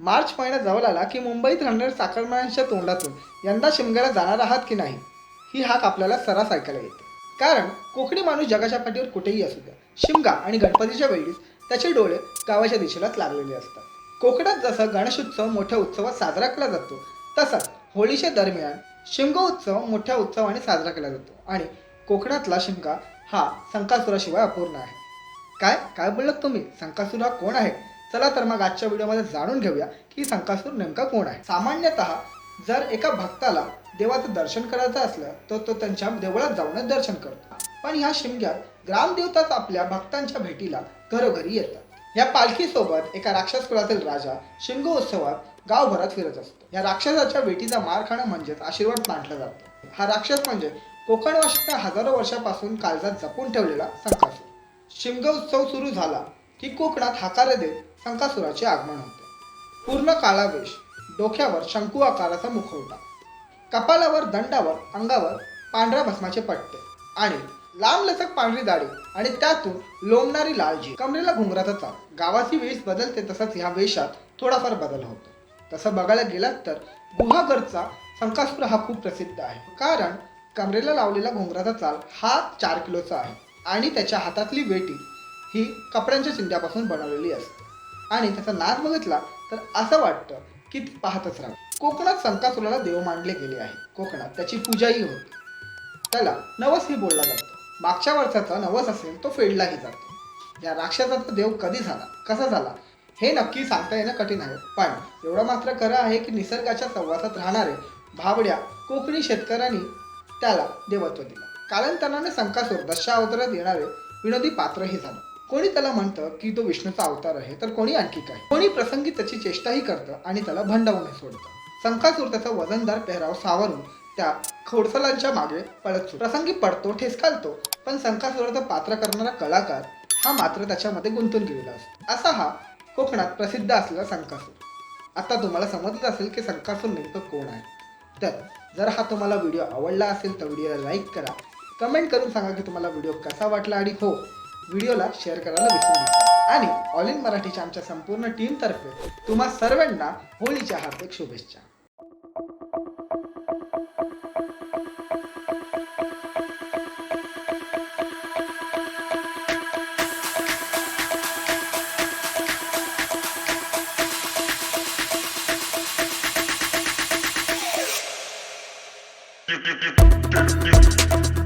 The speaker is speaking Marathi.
मार्च महिना जवळ आला की मुंबईत राहणाऱ्या चाकरमान्यांच्या तोंडातून यंदा शिमग्याला जाणार आहात की नाही? ही हाक आपल्याला सरास ऐकायला येते. कारण कोकणी माणूस जगाच्या पाठीवर कुठेही असू द्या शिमगा आणि गणपतीच्या वेळीच त्याचे डोळे गावाच्या दिशेलाच लागलेले असतात. कोकणात जसं गणेशोत्सव मोठ्या उत्सवात साजरा केला जातो तसाच होळीच्या दरम्यान शिमगा उत्सव मोठ्या उत्सवाने साजरा केला जातो आणि कोकणातला शिमगा हा संकासुराशिवाय अपूर्ण आहे. काय? काय बोललात तुम्ही? संकासूर हा कोण आहे? चला तर मग आजच्या व्हिडिओमध्ये जाणून घेऊया की संकासूर नेमका कोण आहे. सामान्यतः जर एका भक्ताला देवाचं दर्शन करायचं असलं तर तो त्यांच्या देवळात जाऊनच दर्शन करतो. पण ह्या शिमग्यात ग्रामदेवताच आपल्या भक्तांच्या भेटीला घरोघरी येतात. या पालखीसोबत एका राक्षस कुळातील राजा शिमग उत्सवात गावभरात फिरत असतो. या राक्षसाच्या भेटीचा मार खाणं म्हणजेच आशीर्वाद मांडला जातो. हा राक्षस म्हणजे कोकणवासीच्या हजारो वर्षापासून काळजात जपून ठेवलेला संकासूर. शिमग उत्सव सुरू झाला की कोकणात हाकारे देत संकासुराचे आगमन होते. पूर्ण काळावेश डोक्यावर शंकू आकाराचा मुखवटा कपाळावर दंडावर अंगावर पांढऱ्या भस्माचे पट्टे आणि लांब लचक पांढरी दाढी आणि त्यातून लोंबणारी लालजी कमरेला घुंगराचा चाल गावाची वेश बदलते तसंच ह्या वेशात थोडाफार बदल होतो. तसं बघायला गेलात तर गुहागरचा शंकासूर हा खूप प्रसिद्ध आहे. कारण कमरेला लावलेला घुंगराचा चाल हा चार किलोचा आहे आणि त्याच्या हातातली वेटी ही कपड्यांच्या चिंध्यापासून बनवलेली असते. आणि त्याचा नाद बघितला तर असं वाटतं की ती पाहतच राहा कोकणात संकासुराला देव मानले गेले आहे कोकणात त्याची पूजाही होते. त्याला नवस ही बोलला जातो. मागच्या वर्षाचा नवस असेल तो फेडलाही जातो. या राक्षसाचा देव कधी झाला? कसा झाला? हे नक्की सांगता येणं कठीण आहे. पण एवढं मात्र खरं आहे की निसर्गाच्या सहवासात राहणारे भाबड्या कोकणी शेतकऱ्यांनी त्याला देवत्व दिलं. कालांतराने संकासूर दशावतारात येणारे विनोदी पात्रही झालं. कोणी त्याला म्हणतं की तो विष्णूचा अवतार आहे तर कोणी आणखी काय कोणी प्रसंगी त्याची चेष्टाही करतं आणि त्याला भंडावून सोडतं. संकासूर त्याचा वजनदार पेहराव सावरून त्या खोडसलांच्या मागे पळत प्रसंगी पडतो ठेसकालतो पण संकासुराचं पात्र करणारा कलाकार हा मात्र त्याच्यामध्ये गुंतून गेलेला असतो. असा हा कोकणात प्रसिद्ध असलेला संकासूर आता तुम्हाला समजत असेल की संकासूर नेमकं कोण आहे? तर जर हा तुम्हाला व्हिडिओ आवडला असेल तर व्हिडिओला लाईक करा. कमेंट करून सांगा की तुम्हाला व्हिडिओ कसा वाटला आणि हो व्हिडिओला शेअर करायला विसरू नका आणि ऑल इन मराठीच्या आमच्या संपूर्ण टीमतर्फे तुम्हा सर्वांना होळीच्या हार्दिक शुभेच्छा Thank you.